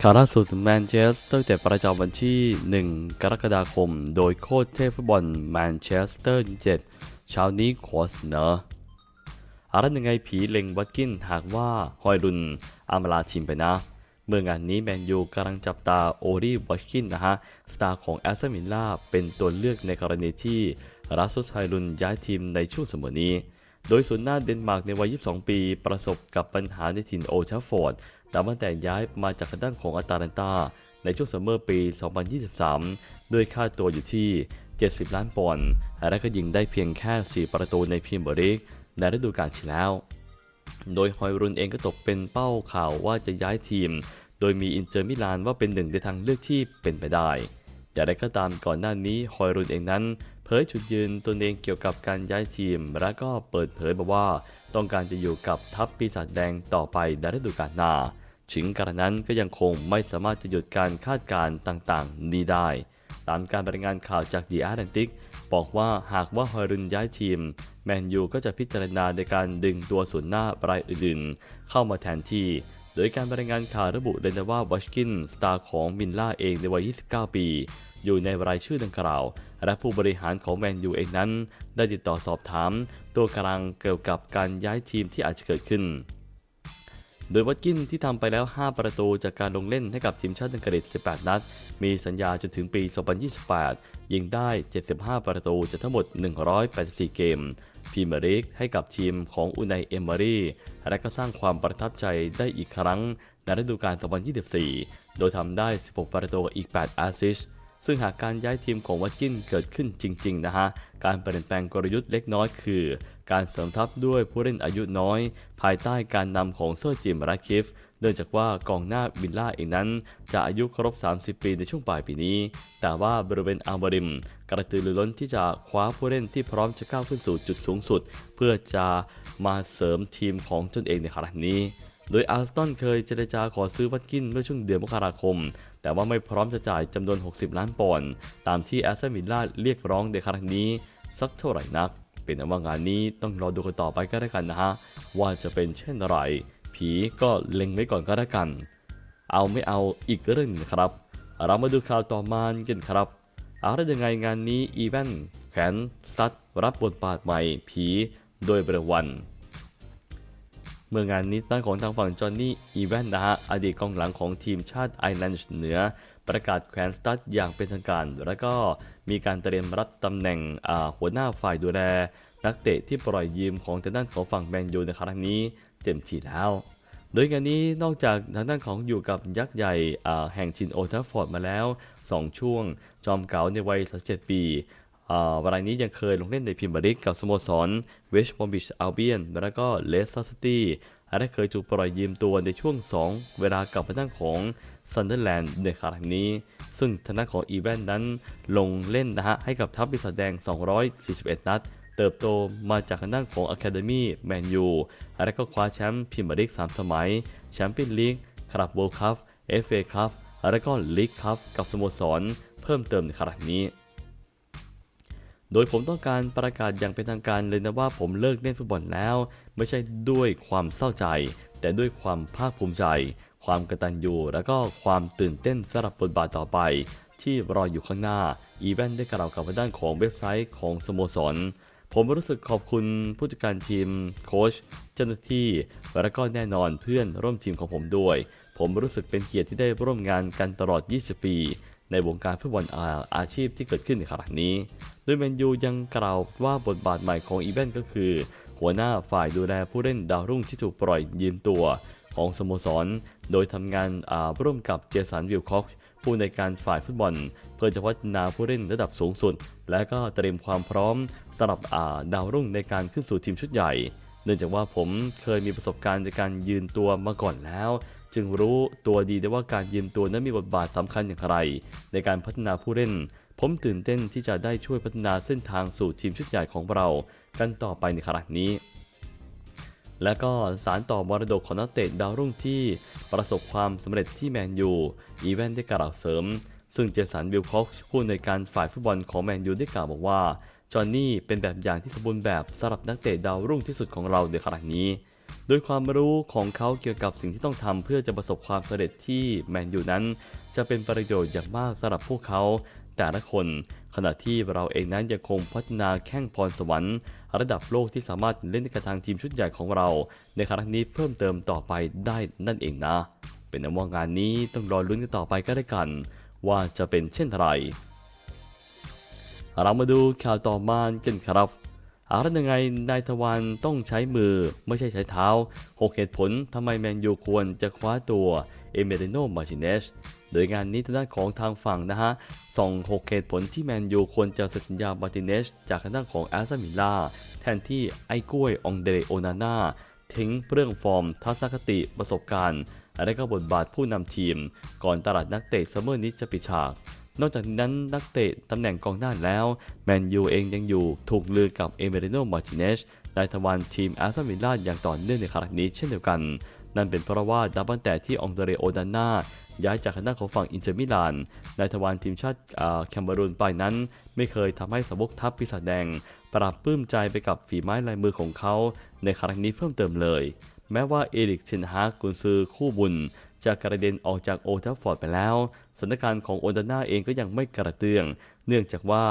ข่าวล่าสุดแมนเชสเตอร์แต่ประจำวันที่ 1 กรกฎาคม โดยโค้ชเทพฟุตบอลแมนเชสเตอร์ยูเต็ดเช้านี้ขอเสนออะไรยังไงผีเล็งวัตกินหากว่าฮอยรุนอำลาทีมไปนะ เมื่องานนี้แมนยูกำลังจับตาโอรีวัตกินนะฮะ สตาร์ของแอสตันวิลล่าเป็นตัวเลือกในกรณีที่รัสซุสไฮรุนย้ายทีมในช่วงเสมอนี้โดยศูนย์หน้าเดนมาร์กในวัย 22 ปี ประสบกับปัญหาในถิ่นโอลด์แทราฟอร์ด แต่ตั้งแต่ย้ายมาจากด้านของอาตาลันตา ในช่วงซัมเมอร์ปี 2023 ด้วยค่าตัวอยู่ที่ 70 ล้านปอนด์และก็ยิงได้เพียงแค่ 4 ประตูในพรีเมียร์ลีกในฤดูกาลที่แล้ว โดยฮอยรุนเองก็ตกเป็นเป้าข่าวว่าจะย้ายทีม โดยมีอินเตอร์มิลานว่าเป็นหนึ่งในทางเลือกที่เป็นไปได้อย่างไรก็ตามก่อนหน้านี้ฮอยรุนเองนั้น เผยจุดยืนตนเองเกี่ยวกับการย้ายทีม และก็เปิดเผยบอกว่า ต้องการจะอยู่กับทัพปีศาจแดงต่อไปในฤดูกาลหน้า ถึงกระนั้นก็ยังคงไม่สามารถจะหยุดการคาดการณ์ต่างๆ นี้ได้ ตามการรายงานข่าวจาก The Atlantic บอกว่าหากว่าฮอรุนย้ายทีม แมนยูก็จะพิจารณาในการดึงตัวส่วนหน้ารายอื่นๆ เข้ามาแทนที่ โดยการรายงานข่าวระบุเลยนะว่าวอชกินสตาร์ของมินล่าเองในวัย 29 ปี อยู่ในรายชื่อดังกล่าว และผู้บริหารของแมนยูเองนั้น ได้ติดต่อสอบถาม ตัวกลางเกี่ยวกับการย้ายทีมที่อาจจะเกิดขึ้น โดยวัตกินที่ทำไปแล้ว 5 ประตูจากการลงเล่นให้กับทีมชาติอังกฤษ 18 นัด มีสัญญาจนถึงปี 2028 ยิงได้ 75 ประตูจากทั้งหมด 184 เกมพีเมียร์ลีกให้กับทีมของอุนัยเอมเมอรี่และก็สร้างความประทับใจได้อีกครั้งในฤดูกาล 2024 โดยทำได้ 16 ประตูอีก 8 แอสซิสซึ่งหากการย้ายทีมของวัตกินเกิดขึ้นจริง ๆ นะฮะ การเปลี่ยนแปลงกลยุทธ์เล็กน้อยคือ การเสริมทัพด้วยผู้เล่นอายุน้อย ภายใต้การนำของเซอร์จิมราคิฟเนื่องจากว่ากองหน้าบิลล่าเองนั้น จะอายุครบ 30 ปีในช่วงปลายปีนี้ แต่ว่าบริเวณอัลบริม กระตือรือร้นที่จะคว้าผู้เล่นที่พร้อมจะก้าวขึ้นสู่จุดสูงสุด เพื่อจะมาเสริมทีมของตนเองในครั้งนี้ โดยอาร์สตันเคยเจรจาขอซื้อวัตกินเมื่อช่วงเดือนมกราคมแต่ว่าไม่พร้อมจะจ่ายจำนวน 60 ล้านปอนด์ตามที่แอสตันวิลล่าเรียกร้องในครั้งนี้ สักเท่าไหร่นัก เป็นอันว่างานนี้ต้องรอดูกันต่อไปก็ได้กันนะฮะ ว่าจะเป็นเช่นไร ผีก็เล็งไว้ก่อนก็ได้กัน เอาไม่เอาอีกเรื่องหนึงนะครับ เรามาดูข่าวต่อมากันครับเอาได้ยังไงงานนี้อีเวนต์แขวนซัดรับบทบาทใหม่ผีโดยเบรวัน เมื่องานนี้ด้านของทางฝั่งจอห์นนี่อีแวนนะฮะอดีตกองหลังของทีมชาติไอร์แลนด์เหนือ ประกาศแขวนสตั๊ดอย่างเป็นทางการ แล้วก็มีการเตรียมรับตำแหน่งหัวหน้าฝ่ายดูแล นักเตะที่ปล่อยยืมของทางด้านของฝั่งแมนยูในครั้งนี้เต็มที่แล้วโดยงานนี้นอกจากทางด้านของอยู่กับยักษ์ใหญ่แห่งชินโอลด์แทัฟฟอร์ดมาแล้ว 2 ช่วง จอมเก๋าในวัย 37 ปี อ่ารายนี้ยังเคยลงเล่นในพรีเมียร์ลีกกับสโมสรเวชบอมบิชอัลเบียนแล้วก็เลสเตอร์ซิตี้และเคยถูกปล่อยยืมตัวในช่วง 2 เวลากับทางด้านของซันเดอร์แลนด์ในครั้งนี้ ซึ่งทางด้าของอีเวนนั้นลงเล่นนะฮะให้กับทัพปีศาจแดง 241 นัด เติบโตมาจากทางด้านของ Academy แมนยูและก็คว้าแชมป์พรีเมียร์ลีก3สมัย แชมเปี้ยนลีกคลับเวิลด์คัพ FA คัพและก็ลีกคัพกับสโมสรเพิ่มเติมในครั้งนี้ โดยผมต้องการประกาศอย่างเป็นทางการเลยนะว่าผมเลิกเล่นฟุตบอลแล้ว ไม่ใช่ด้วยความเศร้าใจ แต่ด้วยความภาคภูมิใจ ความกตัญญูและก็ความตื่นเต้นสำหรับบทบาทต่อไป ที่รออยู่ข้างหน้า อีเวนต์ได้กล่าวกับด้านของเว็บไซต์ของสโมสรผมรู้สึกขอบคุณผู้จัดการทีมโค้ชเจ้าหน้าที่ และก็แน่นอนเพื่อนร่วมทีมของผมด้วย ผมรู้สึกเป็นเกียรติที่ได้ร่วมงานกันตลอด 20 ปี ในวงการฟุตบอลอาชีพที่เกิดขึ้นในครั้งนี้โดยแมนยูยังกล่าวว่าบทบาทใหม่ของอีเวนก็คือ หัวหน้าฝ่ายดูแลผู้เล่นดาวรุ่งที่ถูกปล่อยยืมตัวของสโมสร โดยทำงานาร่วมกับเจสันวิลคอกผู้ในการฝ่ายฟุตบอล เพื่อจะพัฒนาผู้เล่นระดับสูงสุด และก็เตรียมความพร้อมสำหรับาดาวรุ่งในการขึ้นสู่ทีมชุดใหญ่ เนื่องจากว่าผมเคยมีประสบการณ์ในการยืนตัวมาก่อนแล้ว จึงรู้ตัวดีได้ว่าการยืมตัวนั้นมีบทบาทสำคัญอย่างไร ในการพัฒนาผู้เล่น ผมตื่นเต้นที่จะได้ช่วยพัฒนาเส้นทางสู่ทีมชุดใหญ่ของเรา กันต่อไปในครั้งนี้ และก็สารต่อมรดกของนักเตะดาวรุ่งที่ประสบความสำเร็จที่แมนยูอีเวนได้กล่าวเสริม ซึ่งเจสันวิลคอกผู้ในการฝ่ายฟุตบอลของแมนยูได้กล่าวบอกว่าจอห์นนี่เป็นแบบอย่างที่สมบูรณ์แบบสำหรับนักเตะดาวรุ่งที่สุดของเราในครั้งนี้ โดยความรู้ของเขาเกี่ยวกับสิ่งที่ต้องทำเพื่อจะประสบความสำเร็จที่แมนยูนั้น จะเป็นประโยชน์อย่างมากสำหรับพวกเขา แต่ละคน ขณะที่เราเองนั้นยังคงพัฒนาแข้งพรสวรรค์ระดับโลกที่สามารถเล่นกับทางทีมชุดใหญ่ของเรา ในครั้งนี้เพิ่มเติมต่อไปได้นั่นเองนะ เป็นนว่างานนี้ต้องรอลุ้นกันต่อไปก็ได้กัน ว่าจะเป็นเช่นไรเรามาดูข่าวต่อมากันครับ อารัยังไงนายทวารต้องใช้มือไม่ใช่ใช้เท้า 6 เหตุผลทำไมแมนยูควรจะคว้าตัวเอเมริโนมาร์ติเนสโดยงานนี้ทางด้านของทางฝั่งนะฮะส่อง6เหตุผลที่แมนยูควรจะเซ็นสัญญามาติเนสจากทางด้านของแอสตันวิลล่าแทนที่ไอ้กล้วยองเดรโอนาน่าทิ้งเรื่องฟอร์ม ทัศนคติประสบการณ์ และก็บทบาทผู้นำทีม ก่อนตลาดนักเตะซัมเมอร์นี้จะปิดฉาก นอกจากนั้นนักเตะตำแหน่งกองหน้าแล้ว แมนยูเองยังอยู่ถูกลือกับเอเมริโนมาร์ติเนสนายทวารทีมแอสตันวิลล่าอย่างต่อเนื่องในครั้งนี้เช่นเดียวกัน นั่นเป็นเพราะว่าดับเบิลแต่ที่องเดเรโอดาน่าย้ายจากคณะของฝั่งอินเตอร์มิลานนายทวารทีมชาติแคมเบรูนไปนั้น ไม่เคยทำให้สาวกทัพปีศาจแดง ปรับปลื้มใจไปกับฝีไม้ลายมือของเขา ในครั้งนี้เพิ่มเติมเลย แม้ว่าเอริกเทนฮากกุนซือคู่บุญจะกระเด็นออกจากโอทัฟฟอร์ดไปแล้ว สถานการณ์ของโอดาน่าเองก็ยังไม่กระเตื้อง เนื่องจากว่า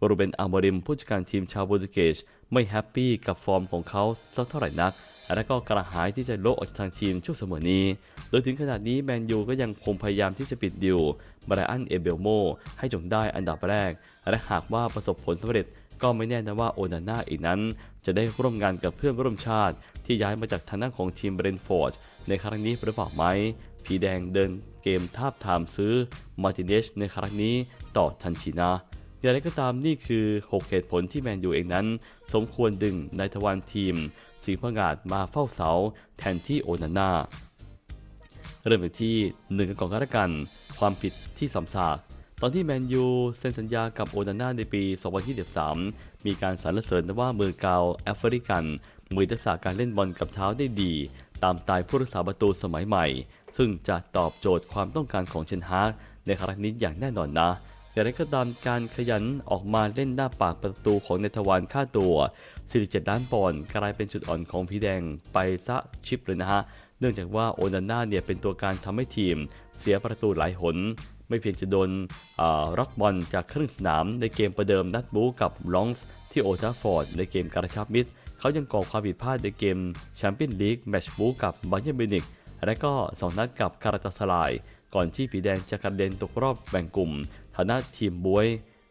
บรูเบนอาร์มริมผู้จัดการทีมชาวโปรตุเกสไม่แฮปปี้กับฟอร์มของเขาสักเท่าไหร่นัก และก็กระหายที่จะโลกออกจากทางทีมช่วงเสมอนี้ โดยถึงขนาดนี้แมนยูก็ยังคงพยายามที่จะปิดดิวบรอันเอเบลโมให้จงได้อันดับแรก และหากว่าประสบผลสำเร็จก็ไม่แน่นะว่าโอนาน่าอีกนั้น จะได้ร่วมงานกับเพื่อนร่วมชาติ ที่ย้ายมาจากทางด้านของทีมเบรนฟอร์ดในครั้งนี้หรือเปล่าไหม ผีแดงเดินเกมทาบทามซื้อมาร์ติเนสในครั้งนี้ต่อทันทีนะอย่างไรก็ตามนี่คือ 6 เหตุผลที่แมนยูเองนั้น สมควรดึงนายทวารทีม สิงห์พงาดมาเฝ้าเสา แทนที่โอนาน่าเริ่มจากที่หนึ่งกันก่อนก็แล้วกัน ความผิดที่สำซากตอนที่แมนยูเซ็นสัญญากับโอนาน่าในปี 2023 มีการสรรเสริญว่ามือเกาแอฟริกัน มือทักษะการเล่นบอลกับเท้าได้ดี ตามสไตล์ผู้รักษาประตูสมัยใหม่ ซึ่งจะตอบโจทย์ความต้องการของเชนฮากในครั้งนี้อย่างแน่นอนนะอย่างไรก็ตามการขยันออกมาเล่นหน้าปากประตูของเนทวานค่าตัว 47 ล้านปอนด์กลายเป็นจุดอ่อนของพีแดงไปซะชิปเลยนะฮะ เนื่องจากว่าโอนาน่าเนี่ยเป็นตัวการทำให้ทีม เสียประตูหลายหน ไม่เพียงจะโดนร็อกบอลจากครึ่งสนามในเกมประเดิมนัดบูกับลองส์ที่โอทราฟอร์ดในเกมกระชับมิตรเขายังก่อความผิดพลาดในเกมแชมเปี้ยนลีกแมตช์บูกับบาเยิร์นมิวนิก และก็2นัดกับคาราตาสลาย ก่อนที่ผีแดงจะกระเด็นตกรอบแบ่งกลุ่มฐานะทีมบวย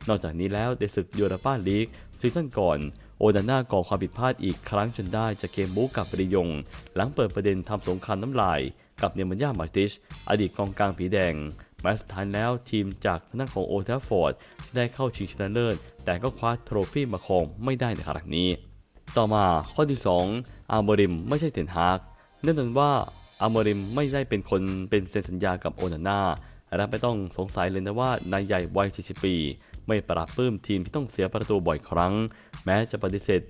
นอกจากนี้แล้วในศึกยูโรปาลีกซีซั่นก่อนโอนาน่าก่อความผิดพลาดอีกครั้งจนได้จากเกมบูกับปริยง หลังเปิดประเด็นทำสงครามน้ำลาย กับเนมันยามาติช อดีตกองกลางผีแดงแม้สุดท้ายแล้วทีมจากทางด้าของโอทราฟอร์ดได้เข้าชิงชนะเลิศแต่ก็คว้าโทรฟี่มาครองไม่ได้ในครั้งนี้ ต่อมาข้อที่ 2 อาร์โมริมไม่ใช่เทนฮากแน่นอนว่า อาร์โมริมไม่ได้เป็นคนเป็นเซ็นสัญญากับโอนาน่าและไม่ต้องสงสัยเลยนะว่านายใหญ่วัย 40 ปี ไม่ปรับปื้มทีมที่ต้องเสียประตูบ่อยครั้ง แม้จะปฏิเสธ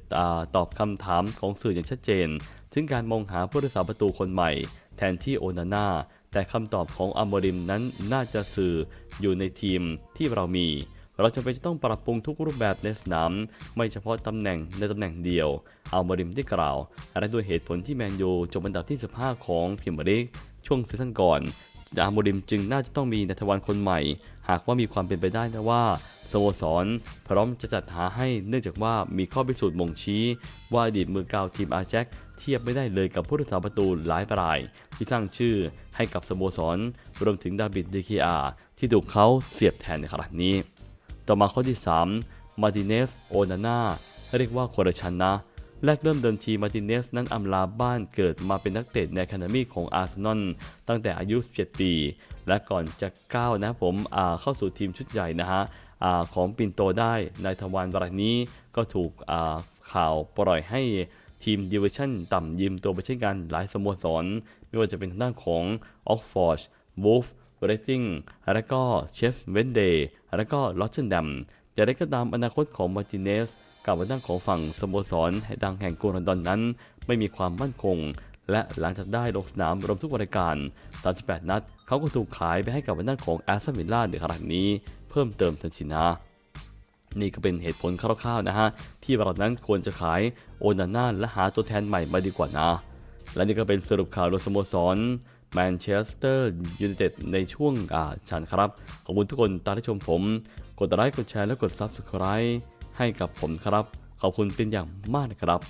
ตอบคำถามของสื่ออย่างชัดเจน ถึงการมองหาผู้รักษาประตูคนใหม่ แทนที่โอนาน่าแต่คำตอบของอาร์โมริมนั้นน่าจะสื่ออยู่ในทีมที่เรามี เราจำเป็นจะต้องปรับปรุงทุกรูปแบบในสนาม ไม่เฉพาะตำแหน่งในตำแหน่งเดียวเอาบริมได้กล่าวและด้วยเหตุผลที่แมนยูจบอันดับที่ 15 ของพรีเมียร์ลีกช่วงซีซั่นก่อนอาร์โมริมจึงน่าจะต้องมีนัทวันคนใหม่ หากว่ามีความเป็นไปได้นะว่าสโมสร พร้อมจะจัดหาให้เนื่องจากว่ามีข้อพิสูจน์บ่งชี้ ว่าอดีตมือเกาวทีมอาแจ็คเทียบไม่ได้เลยกับผู้รักษาประตูหลายราย ที่สร้างชื่อให้กับสโมสรรวมถึงดาบิดเดคีอาที่ถูกเขาเสียบแทนในขณะนี้ ต่อมาข้อที่ 3 มาร์ติเนส โอนาน่าเรียกว่าคนละชั้นนะแรกเริ่มเดิมทีมาร์ติเนสนั้นอำลาบ้านเกิดมาเป็นนักเตะในแคนามีของอาร์เซนอลตั้งแต่อายุ 17 ปี และก่อนจะก้าวนะผมเข้าสู่ทีมชุดใหญ่นะฮะอของปินโตได้ในทวารวรายนี้ก็ถูกข่าวปล่อยให้ทีมดิวิชั่นต่ำยืมตัวไปใช้กันหลายสโมสร ไม่ว่าจะเป็นทางด้านของออกฟอร์ดวูฟ เรตติ้งและก็เชฟเวนเดย์และก็ลอตเชนดัมจะได้ก็ตามอนาคตของมาร์ติเนสกับทางด้านของฝั่งสโมสรดังแห่งกรุงลอนดอนนั้น ไม่มีความมั่นคง และหลังจากได้ลงสนามรวมทุกรายการ 38 นัด เขาก็ถูกขายไปให้กับทางด้านของแอสตันวิลล่าในครั้งนี้เพิ่มเติมทันทีนะนี่ก็เป็นเหตุผลคร่าวๆนะฮะ ที่เรานั้นควรจะขายโอนาน่าและหาตัวแทนใหม่มาดีกว่านะ และนี่ก็เป็นสรุปข่าวโดยสโมสร แมนเชสเตอร์ยูไนเต็ดในช่วงอ่าชันครับ ขอบคุณทุกคนตามที่ชมผม กดไลค์กดแชร์และกด Subscribe ให้กับผมครับ ขอบคุณเป็นอย่างมากนะครับ